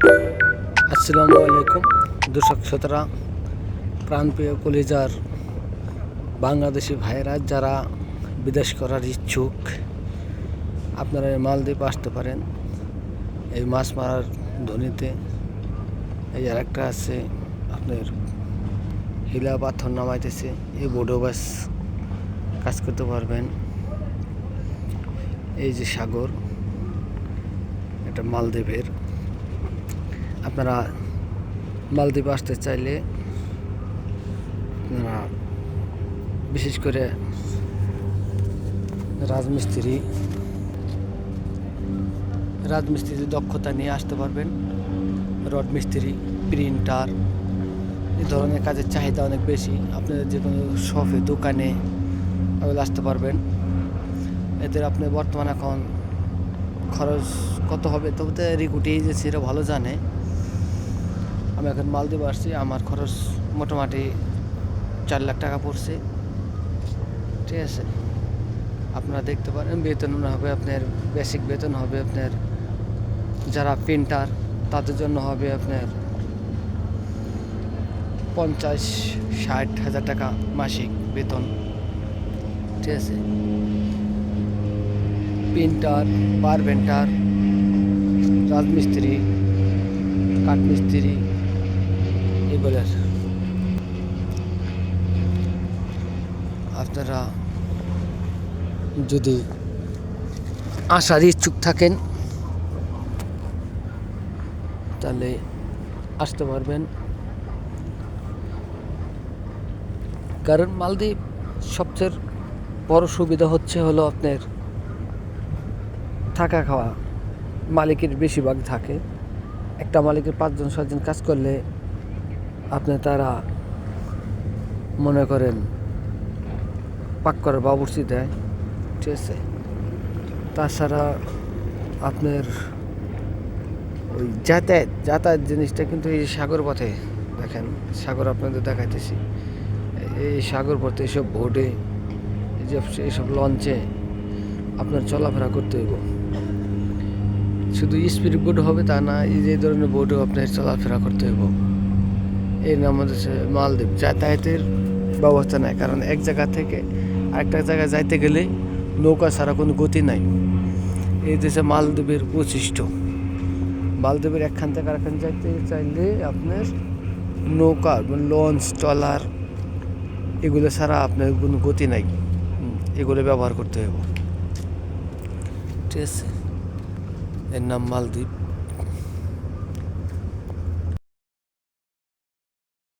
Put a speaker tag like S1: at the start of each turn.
S1: আসসালামু আলাইকুম। দর্শক শ্রোতারা, প্রাণপ্রিয় কলিজার বাংলাদেশি ভাইয়েরা, যারা বিদেশ করার ইচ্ছুক, আপনারা এই মালদ্বীপ আসতে পারেন। এই মাছ মারার ধনীতে এই আর একটা আছে, আপনার হিলা পাথর নামাইতেছে, এই বোডো বাস কাজ করতে পারবেন। এই যে সাগর, এটা মালদ্বীপের। আপনারা মালদ্বীপ আসতে চাইলে আপনারা বিশেষ করে রাজমিস্ত্রি, রাজমিস্ত্রির দক্ষতা নিয়ে আসতে পারবেন, রড মিস্ত্রি, প্রিন্টার এই ধরনের কাজের চাহিদা অনেক বেশি। আপনাদের যে কোনো শপে, দোকানে আসতে পারবেন। এতে আপনি বর্তমান এখন খরচ কত হবে? তবে তো রিকুটি এজেন্সিরা ভালো জানে। আমি এখন মালদ্বীপ আসছি, আমার খরচ মোটামুটি চার লাখ টাকা পড়ছে। ঠিক আছে? আপনারা দেখতে পারেন, বেতন হবে আপনার বেসিক বেতন হবে আপনার, যারা প্রিন্টার তাদের জন্য হবে আপনার পঞ্চাশ, ষাট হাজার টাকা মাসিক বেতন। ঠিক আছে? প্রিন্টার বারবেন্টার রাজমিস্ত্রি, কাঠমিস্ত্রি এগুলোর আপনারা যদি আসার ইচ্ছুক থাকেন, তাহলে আসতে পারবেন। কারণ মালদ্বীপ সবচেয়ে বড় সুবিধা হচ্ছে হলো আপনার থাকা খাওয়া। মালিকের বেশিরভাগ থাকে। একটা মালিকের পাঁচজন, ছয়জন কাজ করলে আপনি তারা মনে করেন পাক করার বাবুর্চি দেয়, ঠিক আছে? তাছাড়া আপনার ওই যাতায়াত যাতায়াত জিনিসটা কিন্তু এই সাগর পথে দেখেন, সাগর আপনাদের দেখাইতেছি। এই সাগর পথে এইসব বোটে এই যে এইসব লঞ্চে আপনার চলাফেরা করতে হইব। শুধু স্পিড বোট হবে তা না, এই যে ধরনের বোটও আপনার চলাফেরা করতে হইব। নাম হচ্ছে মালদ্বীপ। যাতায়াতের ব্যবস্থা নাই, কারণ এক জায়গা থেকে আরেকটা জায়গায় যাইতে গেলে নৌকা ছাড়া কোনো গতি নাই। এই দেশে মালদ্বীপের বৈশিষ্ট্য। মালদ্বীপের একখান থেকে আরেকখান যাইতে চাইলে আপনার নৌকা মানে লঞ্চ, ট্রলার এগুলো ছাড়া আপনার কোনো গতি নাই। এগুলো ব্যবহার করতে হবে ঠিক আছে। এর নাম মালদ্বীপ।